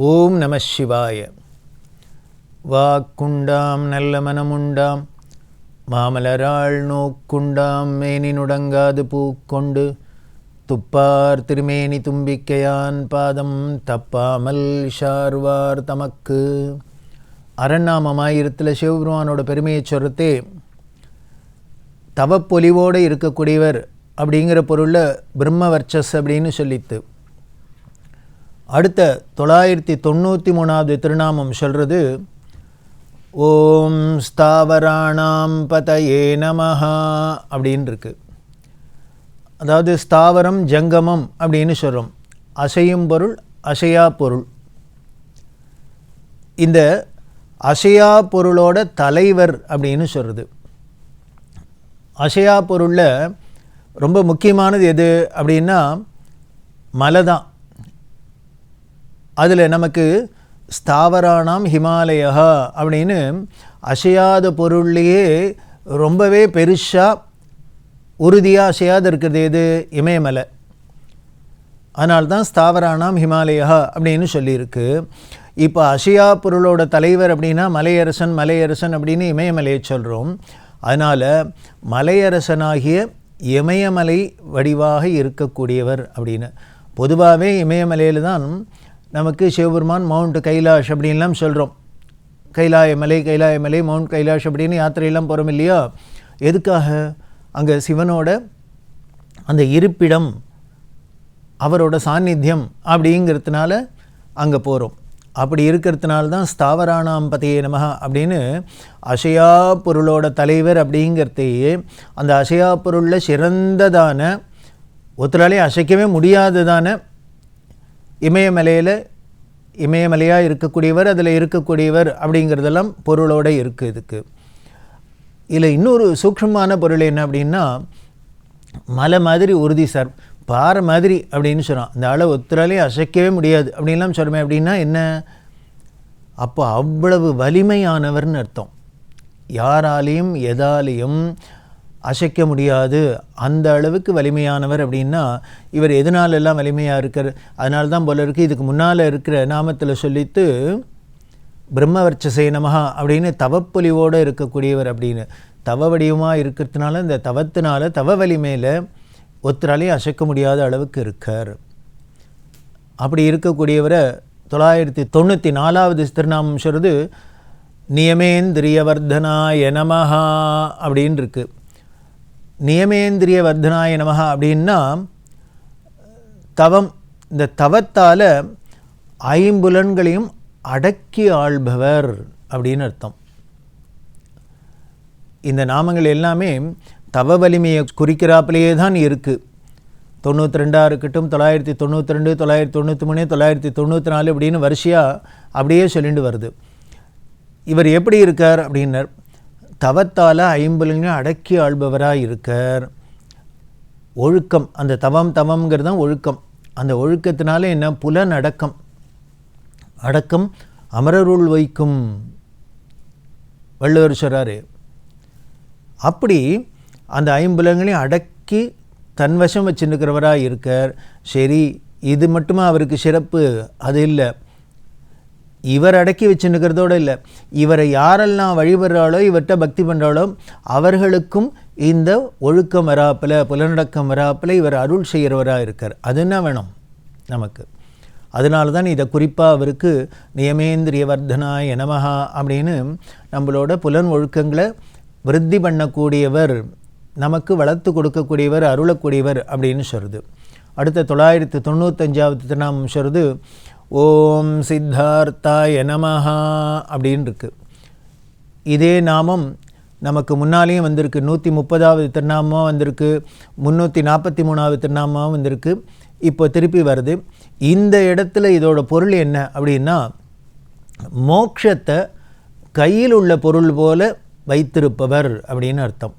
ஓம் நம சிவாய. வாக்குண்டாம் நல்ல மனமுண்டாம். மாமலராள் நோக்குண்டாம் மேனி நுடங்காது பூக்கொண்டு. துப்பார் திருமேனி தும்பிக்கையான் பாதம் தப்பாமல் ஷார்வார் தமக்கு. அரண்நாமமாயிரத்தில் சிவபெருமானோட பெருமையை சொல்கிறதே தவப்பொலிவோடு இருக்கக்கூடியவர் அப்படிங்கிற பொருளில் பிரம்மவர்ச்சஸ் அப்படின்னு சொல்லித்து அடுத்த தொள்ளாயிரத்தி தொண்ணூற்றி மூணாவது திருநாமம் சொல்கிறது ஓம் ஸ்தாவராணாம் பதயே நமஹா அப்படின்னு இருக்கு அதாவது ஸ்தாவரம் ஜங்கமம் அப்படின்னு சொல்கிறோம் அசையும் பொருள் அசையா பொருள். இந்த அசையா பொருளோட தலைவர் அப்படின்னு சொல்கிறது அசையா பொருளில் ரொம்ப முக்கியமானது எது அப்படின்னா மலை தான். அதில் நமக்கு ஸ்தாவரானாம் ஹிமாலயா அப்படின்னு அசையாத பொருள்லேயே ரொம்பவே பெருசாக உறுதியாக அசையாத இருக்கிறது எது? இமயமலை. அதனால்தான் ஸ்தாவரானாம் ஹிமாலயா அப்படின்னு சொல்லியிருக்கு. இப்போ அசையா பொருளோட தலைவர் அப்படின்னா மலையரசன் மலையரசன் அப்படின்னு இமயமலையை சொல்கிறோம் அதனால் மலையரசனாகிய இமயமலை வடிவாக இருக்கக்கூடியவர் அப்படின்னு. பொதுவாகவே இமயமலையில் தான் நமக்கு சிவபெருமான் மவுண்ட் கைலாஷ் அப்படின்லாம் சொல்கிறோம் கைலாய மலை கைலாய மலை மவுண்ட் கைலாஷ் அப்படின்னு யாத்திரையெல்லாம் போகிறோம் இல்லையா? எதுக்காக? அங்கே சிவனோட அந்த இருப்பிடம் அவரோட சாநித்தியம் அப்படிங்கிறதுனால அங்கே போகிறோம் அப்படி இருக்கிறதுனால தான் ஸ்தாவராணாம் பதையே நமக அப்படின்னு அசையா பொருளோட தலைவர் அப்படிங்கிறதையே அந்த அசையா பொருளில் சிறந்ததான ஒருத்தராலே அசைக்கவே முடியாததான இமயமலையில் இமயமலையாக இருக்கக்கூடியவர் அதில் இருக்கக்கூடியவர் அப்படிங்கிறதெல்லாம் பொருளோடு இருக்குது இதுக்கு. இதில் இன்னொரு சூக்ஷமான பொருள் என்ன அப்படின்னா மலை மாதிரி உறுதி சார் பாறை மாதிரி அப்படின்னு சொல்கிறான் அந்த ஆளை ஒத்துறாலே அசைக்கவே முடியாது. அப்படின்லாம் சொல்கிறேன் அப்படின்னா என்ன? அப்போ அவ்வளவு வலிமையானவர்னு அர்த்தம். யாராலையும் எதாலையும் அசைக்க முடியாது. அந்த அளவுக்கு வலிமையானவர் அப்படின்னா இவர் எதனாலெல்லாம் வலிமையாக இருக்கார்? அதனால தான் போல இருக்குது இதுக்கு முன்னால் இருக்கிற நாமத்தில் சொல்லித்து பிரம்மவர்ச்சசேனமகா அப்படின்னு தவப்பொலிவோடு இருக்கக்கூடியவர் அப்படின்னு. தவ வடிவமாக இருக்கிறதுனால இந்த தவத்தினால தவ வலிமையில் ஒருத்தராலையும் அசைக்க முடியாத அளவுக்கு இருக்கார். அப்படி இருக்கக்கூடியவரை தொள்ளாயிரத்தி தொண்ணூற்றி நாலாவது திருநாமம் சொல்கிறது நியமேந்திரிய வர்தனாய நமஹா அப்படின்னு இருக்குது நியமேந்திரிய வர்தனாய நமக அப்படின்னா தவம் இந்த தவத்தால் ஐம்புலன்களையும் அடக்கி ஆள்பவர் அப்படின்னு அர்த்தம். இந்த நாமங்கள் எல்லாமே தவ வலிமையை குறிக்கிறாப்பிலேயே தான் இருக்குது தொண்ணூற்றி ரெண்டாக இருக்கட்டும் தொள்ளாயிரத்தி தொண்ணூற்றி ரெண்டு தொள்ளாயிரத்தி தொண்ணூற்றி மூணு தொள்ளாயிரத்தி தொண்ணூற்றி நாலு அப்படின்னு வரிசையாக அப்படியே சொல்லிட்டு வருது. இவர் எப்படி இருக்கார் அப்படின்னர். தவத்தால் ஐம்புலங்க அடக்கி ஆள்பவராக இருக்கார். ஒழுக்கம் அந்த தவம் தவம்ங்கிறது தான் ஒழுக்கம். அந்த ஒழுக்கத்தினால என்ன? புலன் அடக்கம் அடக்கம் அமரருள் வைக்கும். வள்ளுவர் சொல்கிறாரு அப்படி அந்த ஐம்புலங்களையும் அடக்கி தன்வசம் வச்சுருக்கிறவராக இருக்கார். சரி இது மட்டுமா அவருக்கு சிறப்பு? அது இல்லை. இவர் அடக்கி வச்சுருக்கிறதோடு இல்லை. இவரை யாரெல்லாம் வழிபடுறாளோ இவர்கிட்ட பக்தி பண்ணுறாளோ அவர்களுக்கும் இந்த ஒழுக்கம் வராப்பில் புலனடக்கம் வராப்பில் இவர் அருள் செய்கிறவராக இருக்கார். அது என்ன வேணும் நமக்கு? அதனால தான் இதை குறிப்பாக அவருக்கு நியமேந்திரிய வர்தனா எனமஹா அப்படின்னு நம்மளோட புலன் ஒழுக்கங்களை விருத்தி பண்ணக்கூடியவர் நமக்கு வளர்த்து கொடுக்கக்கூடியவர் அருளக்கூடியவர் அப்படின்னு சொல்கிறது அடுத்த தொள்ளாயிரத்து தொண்ணூத்தஞ்சாவது திருநாமம் சொல்கிறது ஓம் சித்தார்த்தாய நமஹா அப்படின்னு இருக்கு இதே நாமம் நமக்கு முன்னாலேயும் வந்திருக்கு. நூற்றி முப்பதாவது திருநாமமாக வந்திருக்கு. முந்நூற்றி நாற்பத்தி மூணாவது திருநாமமாக வந்திருக்கு. இப்போ திருப்பி வருது. இந்த இடத்துல இதோட பொருள் என்ன அப்படின்னா மோக்ஷத்தை கையில் உள்ள பொருள் போல வைத்திருப்பவர் அப்படின்னு அர்த்தம்.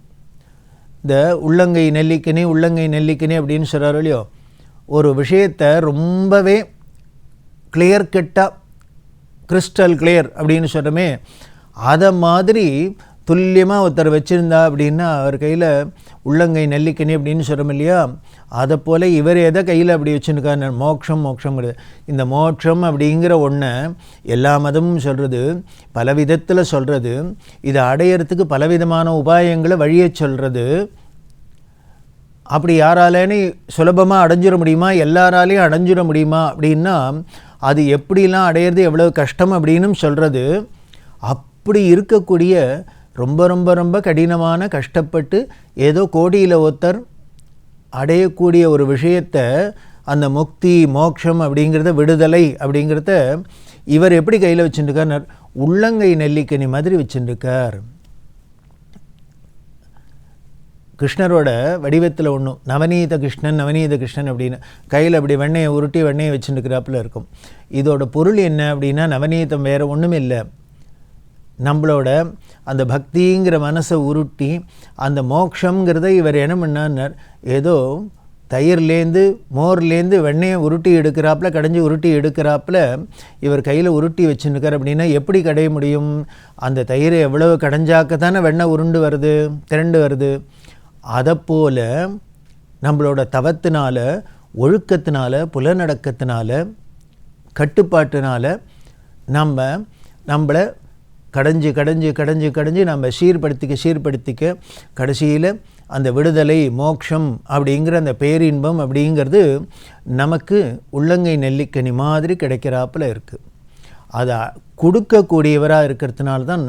இந்த உள்ளங்கை நெல்லிக்கனி உள்ளங்கை நெல்லிக்கனி அப்படின்னு சொல்கிறார் இல்லையோ ஒரு விஷயத்தை ரொம்பவே கிளியர் கட்டாக கிறிஸ்டல் கிளியர் அப்படின்னு சொல்கிறோமே அதை மாதிரி துல்லியமாக ஒருத்தர் வச்சுருந்தா அப்படின்னா அவர் கையில் உள்ளங்கை நெல்லிக்கனி அப்படின்னு சொல்கிறோம் இல்லையா? அதை போல் இவர் எதை கையில் அப்படி வச்சுருக்காரு மோட்சம் மோட்சங்கிறது இந்த மோட்சம் அப்படிங்கிற ஒன்றை எல்லா மதமும் சொல்கிறது பல விதத்தில் சொல்கிறது இதை அடையிறதுக்கு பலவிதமான உபாயங்களை வழியை சொல்கிறது அப்படி யாராலேன்னு சுலபமாக அடைஞ்சிட முடியுமா? எல்லாராலையும் அடைஞ்சிட முடியுமா? அப்படின்னா அது எப்படிலாம் அடையிறது எவ்வளோ கஷ்டம் அப்படின்னு சொல்கிறது அப்படி இருக்கக்கூடிய ரொம்ப ரொம்ப ரொம்ப கடினமான கஷ்டப்பட்டு ஏதோ கோடியில் ஒருத்தர் அடையக்கூடிய ஒரு விஷயத்தை அந்த முக்தி மோட்சம் அப்படிங்கிறத விடுதலை அப்படிங்கிறத இவர் எப்படி கையில் வச்சுருக்கார்? உள்ளங்கை நெல்லிக்கனி மாதிரி வச்சுருக்கார். கிருஷ்ணரோட வடிவத்தில் ஒன்றும் நவநீத கிருஷ்ணன் நவநீத கிருஷ்ணன் அப்படின்னு. கையில் அப்படி வெண்ணையை உருட்டி வெண்ணையை வச்சுருக்கிறாப்புல இருக்கும். இதோட பொருள் என்ன அப்படின்னா நவநீதம் வேறு ஒன்றும் இல்லை. நம்மளோட அந்த பக்திங்கிற மனசை உருட்டி அந்த மோக்ஷங்கிறத இவர் என்ன பண்ணார் ஏதோ தயிர்லேருந்து மோர்லேருந்து வெண்ணெயை உருட்டி எடுக்கிறாப்புல கடைஞ்சி உருட்டி எடுக்கிறாப்புல இவர் கையில் உருட்டி வச்சுருக்கார் அப்படின்னா எப்படி கடைய முடியும்? அந்த தயிரை எவ்வளவு கடைஞ்சாக்க தானே வெண்ணெய் உருண்டு வருது திரண்டு வருது? அதைப்போல் நம்மளோட தவத்தினால ஒழுக்கத்தினால புலநடக்கத்தினால கட்டுப்பாட்டினால நம்ம நம்மளை கடைஞ்சு கடைஞ்சு கடைஞ்சு கடைஞ்சு நம்ம சீர்படுத்திக்க சீர்படுத்திக்க கடைசியில் அந்த விடுதலை மோட்சம் அப்படிங்கிற அந்த பேரின்பம் அப்படிங்கிறது நமக்கு உள்ளங்கை நெல்லிக்கனி மாதிரி கிடைக்கிறாப்புல இருக்குது அதை கொடுக்கக்கூடியவராக இருக்கிறதுனால தான்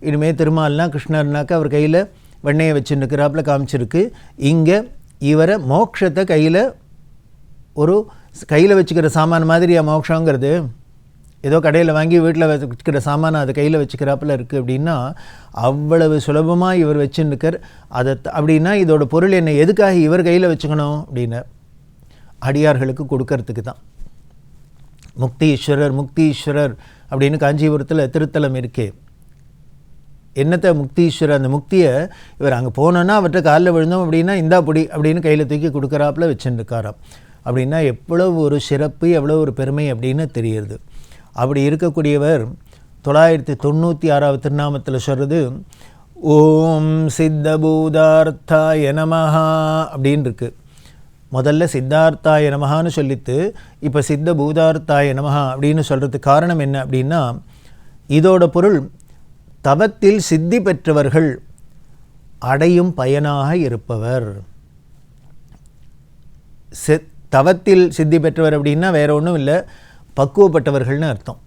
இனிமேல் திருமால்னா கிருஷ்ணர்னாக்கா அவர் கையில் வெண்ணையை வச்சுருக்கிறாப்புல காமிச்சிருக்கு. இங்கே இவரை மோக்ஷத்தை கையில் ஒரு கையில் வச்சுக்கிற சாமான் மாதிரியா மோக்ஷங்கிறது ஏதோ கடையில் வாங்கி வீட்டில் வச்சுக்கிற சாமானை அதை கையில் வச்சுக்கிறாப்புல இருக்குது அப்படின்னா அவ்வளவு சுலபமாக இவர் வச்சுருக்கார் அதை அப்படின்னா இதோட பொருள் என்ன? எதுக்காக இவர் கையில் வச்சுக்கணும்? அப்படின்னு அடியார்களுக்கு கொடுக்கறதுக்கு தான். முக்தீஸ்வரர் முக்தீஸ்வரர் அப்படின்னு காஞ்சிபுரத்தில் திருத்தலம் இருக்கே. என்னத்தை முக்தீஸ்வரர் அந்த முக்தியை இவர் அங்கே போனோன்னா அவர்கிட்ட காலில் விழுந்தோம் அப்படின்னா இந்தா பொடி அப்படின்னு கையில் தூக்கி கொடுக்குறாப்புல வச்சுருக்காராம் அப்படின்னா எவ்வளவு ஒரு சிறப்பு எவ்வளோ ஒரு பெருமை அப்படின்னு தெரியுது. அப்படி இருக்கக்கூடியவர் தொள்ளாயிரத்தி தொண்ணூற்றி ஆறாவது திருநாமத்தில் சொல்கிறது ஓம் சித்தபூதார்த்தாய நமஹா அப்படின்னு இருக்கு முதல்ல சித்தார்த்தாய நமகான்னு சொல்லித்து இப்போ சித்த பூதார்த்தாய நமஹா அப்படின்னு சொல்கிறதுக்கு காரணம் என்ன அப்படின்னா இதோட பொருள் தவத்தில் சித்தி பெற்றவர்கள் அடையும் பயனாக இருப்பவர். தவத்தில் சித்தி பெற்றவர் அப்படின்னா வேற ஒன்றும் இல்லை பக்குவப்பட்டவர்கள்னு அர்த்தம்.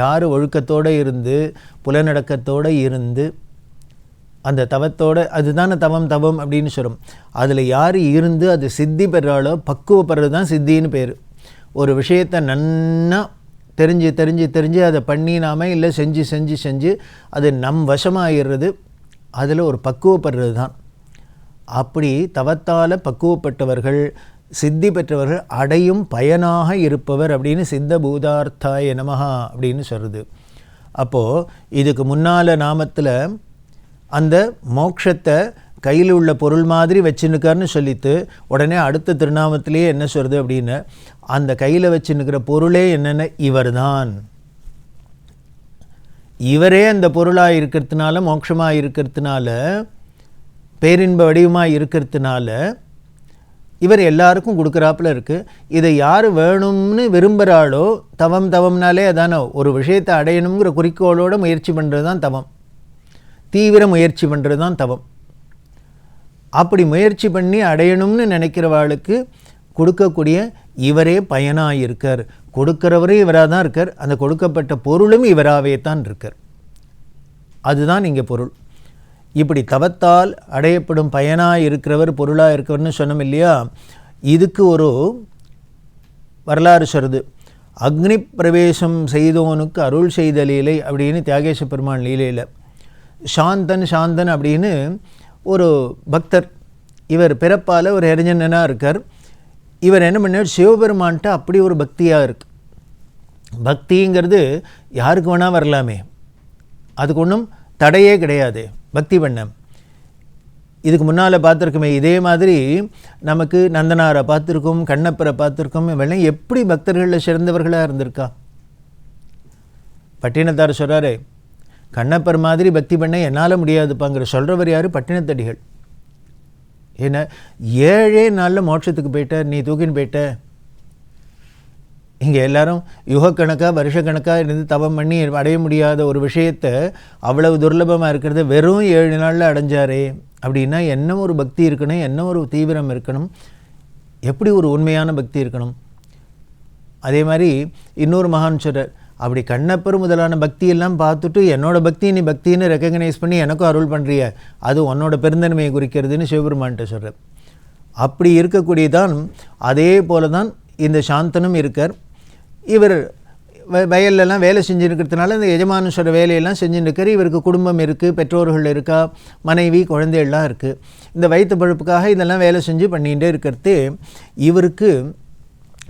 யார் ஒழுக்கத்தோடு இருந்து புலநடக்கத்தோடு இருந்து அந்த தவத்தோட அதுதானே தவம் தவம் அப்படின்னு சொல்லும் அதில் யார் இருந்து அது சித்தி பெறாலோ பக்குவப்படுறது தான் சித்தின்னு பேர். ஒரு விஷயத்தை நன்னா தெரிஞ்சு தெரிஞ்சு தெரிஞ்சு அதை பண்ணினாமல் இல்லை செஞ்சு செஞ்சு செஞ்சு அது நம் வசமாகிடுறது அதில் ஒரு பக்குவப்படுறது தான். அப்படி தவத்தால் பக்குவப்பட்டவர்கள் சித்தி பெற்றவர்கள் அடையும் பயனாக இருப்பவர் அப்படின்னு சித்த பூதார்த்தாய நமகா அப்படின்னு சொல்கிறது அப்போது இதுக்கு முன்னால் நாமத்தில் அந்த மோக்ஷத்தை கையில் உள்ள பொருள் மாதிரி வச்சுன்னுக்கார்னு சொல்லித்து உடனே அடுத்த திருநாமத்திலேயே என்ன சொல்கிறது அப்படின்னு அந்த கையில் வச்சுன்னுக்கிற பொருளே என்னென்ன? இவர் தான் இவரே அந்த பொருளாக இருக்கிறதுனால மோட்சமாக இருக்கிறதுனால பேரின்ப வடிவமாக இருக்கிறதுனால இவர் எல்லாருக்கும் கொடுக்குறாப்புல இருக்குது இதை யார் வேணும்னு விரும்புகிறாளோ தவம் தவம்னாலே அதானோ ஒரு விஷயத்தை அடையணுங்கிற குறிக்கோளோட முயற்சி பண்ணுறது தான் தவம். தீவிர முயற்சி பண்ணுறது தான் தவம். அப்படி முயற்சி பண்ணி அடையணும்னு நினைக்கிறவாளுக்கு கொடுக்கக்கூடிய இவரே பயனாக இருக்கார் கொடுக்கிறவரே இவராக தான் இருக்கார். அந்த கொடுக்கப்பட்ட பொருளும் இவராகவே தான் இருக்கார். அதுதான் இங்கே பொருள். இப்படி தவத்தால் அடையப்படும் பயனாக இருக்கிறவர் பொருளாக இருக்கிறவர்னு சொன்னோம் இல்லையா? இதுக்கு ஒரு வரலாறு சொல்கிறது அக்னி பிரவேசம் செய்தவனுக்கு அருள் செய்த லீலை அப்படின்னு தியாகேச பெருமான் லீலையில். சாந்தன் சாந்தன் அப்படின்னு ஒரு பக்தர் இவர் பிறப்பால் ஒரு இறைஞனாக இருக்கார் இவர் என்ன பண்ணார்? சிவபெருமான்கிட்ட அப்படி ஒரு பக்தியாக இருக்குது பக்திங்கிறது யாருக்கு வேணால் வரலாமே. அதுக்கு ஒன்றும் தடையே கிடையாது. பக்தி பண்ண இதுக்கு முன்னால் பார்த்துருக்கோமே இதே மாதிரி நமக்கு நந்தனாரை பார்த்துருக்கோம் கண்ணப்பரை பார்த்துருக்கோம் இவெல்லாம் எப்படி பக்தர்களில் சிறந்தவர்களாக இருந்திருக்கா? பட்டினத்தார் சொல்கிறாரு கண்ணப்பர் மாதிரி பக்தி பண்ண என்னால் முடியாதுப்பாங்கிற சொல்கிறவர் யார்? பட்டினத்தடிகள். ஏன்னா ஏழே நாளில் மோட்சத்துக்கு போயிட்ட நீ தூக்கின்னு போயிட்ட. இங்கே எல்லாரும் யுகக்கணக்காக வருஷக்கணக்காக இருந்து தவம் பண்ணி அடைய முடியாத ஒரு விஷயத்தை அவ்வளவு துர்லபமாக இருக்கிறத வெறும் ஏழு நாளில் அடைஞ்சாரே. அப்படின்னா என்ன ஒரு பக்தி இருக்கணும்? என்ன ஒரு தீவிரம் இருக்கணும்? எப்படி ஒரு உண்மையான பக்தி இருக்கணும்? அதே மாதிரி இன்னொரு மகான் சொல்கிறார் அப்படி கண்ணப்பர் முதலான பக்தியெல்லாம் பார்த்துட்டு என்னோட பக்தி நீ பக்தின்னு ரெக்கக்னைஸ் பண்ணி எனக்கும் அருள் பண்ணுறிய அது உன்னோட பெருந்தன்மையை குறிக்கிறதுன்னு சிவபெருமான்கிட்ட சொல்கிறார் அப்படி இருக்கக்கூடியதான் அதே போல தான் இந்த சாந்தனும் இருக்கார். இவர் வ- வயல்லலாம் வேலை செஞ்சுருக்கிறதுனால இந்த எஜமானுஸ்வர வேலையெல்லாம் செஞ்சுருக்கார் இவருக்கு குடும்பம் இருக்குது பெற்றோர்கள் இருக்கா மனைவி குழந்தைகள்லாம் இருக்குது இந்த வயிற்று பழுப்புக்காக இதெல்லாம் வேலை செஞ்சு பண்ணிகிட்டே இருக்கிறது. இவருக்கு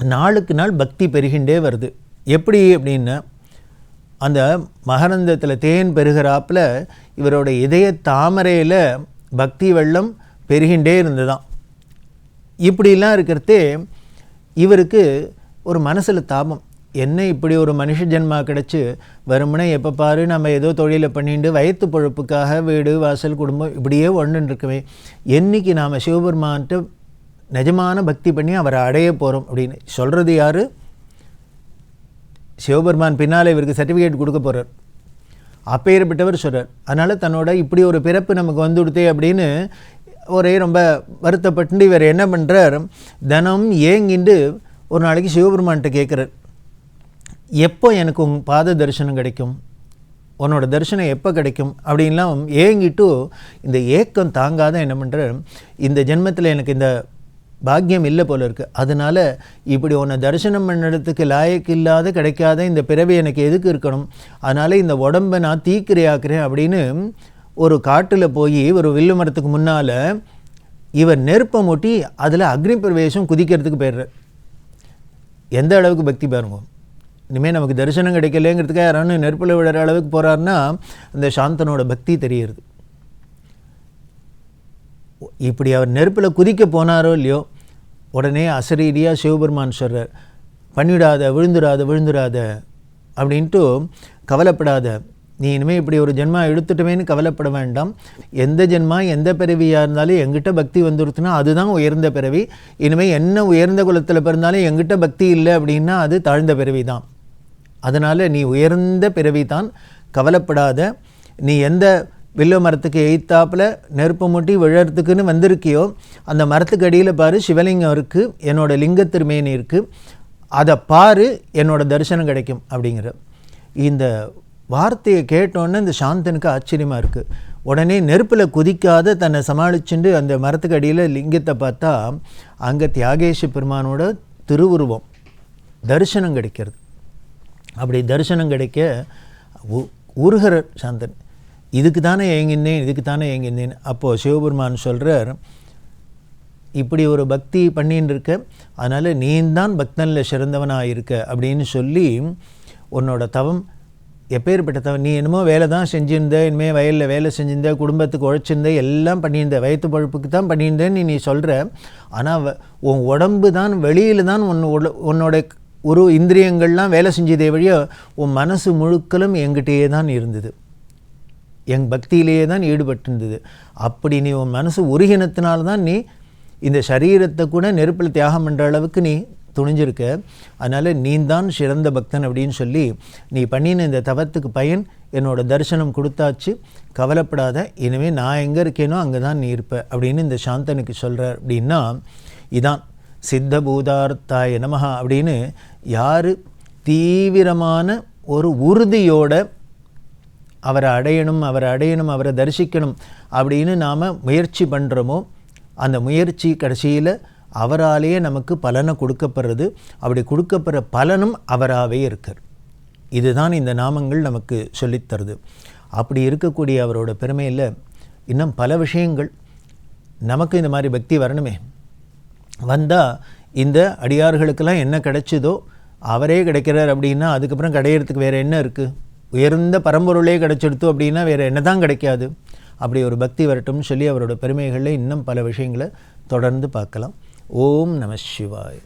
நாளுக்கு நாள் பக்தி பெருகின்றே வருது. எப்படி அப்படின்னா அந்த மகரந்தத்தில் தேன் பெருகிறாப்புல இவரோட இதய தாமரையில் பக்தி வெள்ளம் பெருகின்றே இருந்ததாம் இப்படிலாம் இருக்கிறதே இவருக்கு ஒரு மனசில் தாபம். என்ன இப்படி ஒரு மனுஷ ஜென்மா கிடச்சி வருமுனை எப்போ பாரு நம்ம ஏதோ தொழிலை பண்ணிட்டு வயிற்று பொழப்புக்காக வீடு வாசல் குடும்பம் இப்படியே ஒன்றுன்னு இருக்கவே என்னைக்கு நாம் சிவபெருமான்ட்டு நிஜமான பக்தி பண்ணி அவரை அடைய போகிறோம் அப்படின்னு. சொல்கிறது யார்? சிவபெருமான் பின்னால் இவருக்கு சர்டிஃபிகேட் கொடுக்க போகிறார் அப்பேற்பட்டவர் சொல்கிறார் அதனால் தன்னோட இப்படி ஒரு பிறப்பு நமக்கு வந்துடுதே அப்படின்னு ஒரே ரொம்ப வருத்தப்பட்டு இவர் என்ன பண்ணுறார் தினம் ஏங்கிண்டு ஒரு நாளைக்கு சிவபெருமான்கிட்ட கேட்குறார். எப்போ எனக்கு உன் பாத தரிசனம் கிடைக்கும்? உன்னோட தரிசனம் எப்போ கிடைக்கும்? அப்படின்லாம் ஏங்கிட்டு இந்த ஏக்கம் தாங்காத என்ன பண்ணுறார் இந்த ஜென்மத்தில் எனக்கு இந்த பாக்கியம் இல்லை போல இருக்குது அதனால் இப்படி உன்னை தரிசனம் பண்ணுறதுக்கு லாயக்கு இல்லாத கிடைக்காத இந்த பிறவி எனக்கு எதுக்கு இருக்கணும்? அதனால் இந்த உடம்பை நான் தீக்கிரையாக்குறேன் அப்படின்னு ஒரு காட்டில் போய் ஒரு வில்லு மரத்துக்கு முன்னால் இவர் நெருப்பை மூட்டி அதில் அக்னி பிரவேசம் குதிக்கிறதுக்கு போயிடுறார். எந்த அளவுக்கு பக்தி பாருங்க. இனிமேல் நமக்கு தரிசனம் கிடைக்கலங்கிறதுக்காக யாரானு நெருப்பில் விடுற அளவுக்கு போகிறாருன்னா அந்த சாந்தனோட பக்தி தெரியுது இப்படி அவர் நெருப்பில் குதிக்க போனாரோ இல்லையோ உடனே அசரீரியாக சிவபெருமான் சொல்கிறார் பண்ணிவிடாத விழுந்துடாத விழுந்துடாத அப்படின்ட்டு கவலைப்படாத. நீ இனிமேல் இப்படி ஒரு ஜென்மா எடுத்துட்டமேன்னு கவலைப்பட வேண்டாம். எந்த ஜென்மா எந்த பிறவியாக இருந்தாலும் எங்கிட்ட பக்தி வந்துருச்சுன்னா அதுதான் உயர்ந்த பிறவி. இனிமேல் என்ன உயர்ந்த குலத்தில் பிறந்தாலும் எங்கிட்ட பக்தி இல்லை அப்படின்னா அது தாழ்ந்த பிறவி தான். அதனால் நீ உயர்ந்த பிறவி தான் கவலைப்படாத. நீ எந்த வில்வ மரத்துக்கு எய்த்தாப்பில் நெருப்பு மூட்டி விழறதுக்குன்னு வந்திருக்கியோ அந்த மரத்துக்கு அடியில் பாரு சிவலிங்கம் இருக்குது என்னோடய லிங்கத்திருமேனி இருக்குது அதை பாரு என்னோடய தரிசனம் கிடைக்கும் அப்படிங்கிற. இந்த வார்த்தையை கேட்டோன்னே இந்த சாந்தனுக்கு ஆச்சரியமாக இருக்குது உடனே நெருப்பில் குதிக்காத தன்னை சமாளிச்சுண்டு அந்த மரத்துக்கு அடியில் லிங்கத்தை பார்த்தா அங்கே தியாகேஷ பெருமானோட திருவுருவம் தரிசனம் கிடைக்கிறது. அப்படி தரிசனம் கிடைக்க உ- உருகிறார் சாந்தன் இதுக்கு தானே ஏங்கினேன் இதுக்கு தானே ஏங்கினேன் அப்போது சிவபெருமான் சொல்கிறார் இப்படி ஒரு பக்தி பண்ணின்னு இருக்க அதனால் நீ தான் பக்தனில் சிறந்தவனாக இருக்க அப்படின்னு சொல்லி உன்னோட தவம் எப்பேற்பட்ட தவம் நீ என்னமோ வேலை தான் செஞ்சிருந்த இனிமேல் வயலில் வேலை செஞ்சிருந்த குடும்பத்துக்கு உழைச்சிருந்த எல்லாம் பண்ணியிருந்த வயிற்று பழுப்புக்கு தான் பண்ணியிருந்தேன்னு நீ சொல்கிற ஆனால் உன் உடம்பு தான் வெளியில் தான் உன் உட- உன்னோட ஒரு இந்திரியங்கள்லாம் வேலை செஞ்சதே வழியாக உன் மனசு முழுக்கலும் என்கிட்டயே தான் இருந்தது. என் பக்தியிலேயே தான் ஈடுபட்டிருந்தது. அப்படி நீ உன் மனசு உருகினத்தினால தான் நீ இந்த சரீரத்தை கூட நெருப்பில் தியாகம் பண்ணுற அளவுக்கு நீ துணிஞ்சிருக்க. அதனால் நீ தான் சிறந்த பக்தன் அப்படின்னு சொல்லி நீ பண்ணின இந்த தவத்துக்கு பயன் என்னோடய தரிசனம் கொடுத்தாச்சு. கவலைப்படாத இனிமேல் நான் எங்கே இருக்கேனோ அங்கே தான் நீ இருப்ப அப்படின்னு இந்த சாந்தனுக்கு சொல்கிறார் அப்படின்னா இதான் சித்த பூதார்த்தாய நமஹா அப்படின்னு யார் தீவிரமான ஒரு உறுதியோட அவரை அடையணும் அவரை அடையணும் அவரை தரிசிக்கணும் அப்படின்னு நாம் முயற்சி பண்ணுறோமோ அந்த முயற்சி கடைசியில் அவராலேயே நமக்கு பலனை கொடுக்கப்படுறது. அப்படி கொடுக்கப்படுற பலனும் அவராகவே இருக்கார். இதுதான் இந்த நாமங்கள் நமக்கு சொல்லித்தருது அப்படி இருக்கக்கூடிய அவரோட பெருமையில் இன்னும் பல விஷயங்கள். நமக்கு இந்த மாதிரி பக்தி வரணுமே. வந்தால் இந்த அடியார்களுக்கெல்லாம் என்ன கிடைச்சதோ அவரே கிடைக்கிறார் அப்படின்னா அதுக்கப்புறம் கிடையிறதுக்கு வேறு என்ன இருக்குது உயர்ந்த பரம்பொருளே கிடைச்சிடுத்து அப்படின்னா வேறு என்ன தான் கிடைக்காது. அப்படி ஒரு பக்தி வரட்டும்னு சொல்லி அவரோட பெருமைகளில் இன்னும் பல விஷயங்களை தொடர்ந்து பார்க்கலாம். ஓம் நம சிவாய்.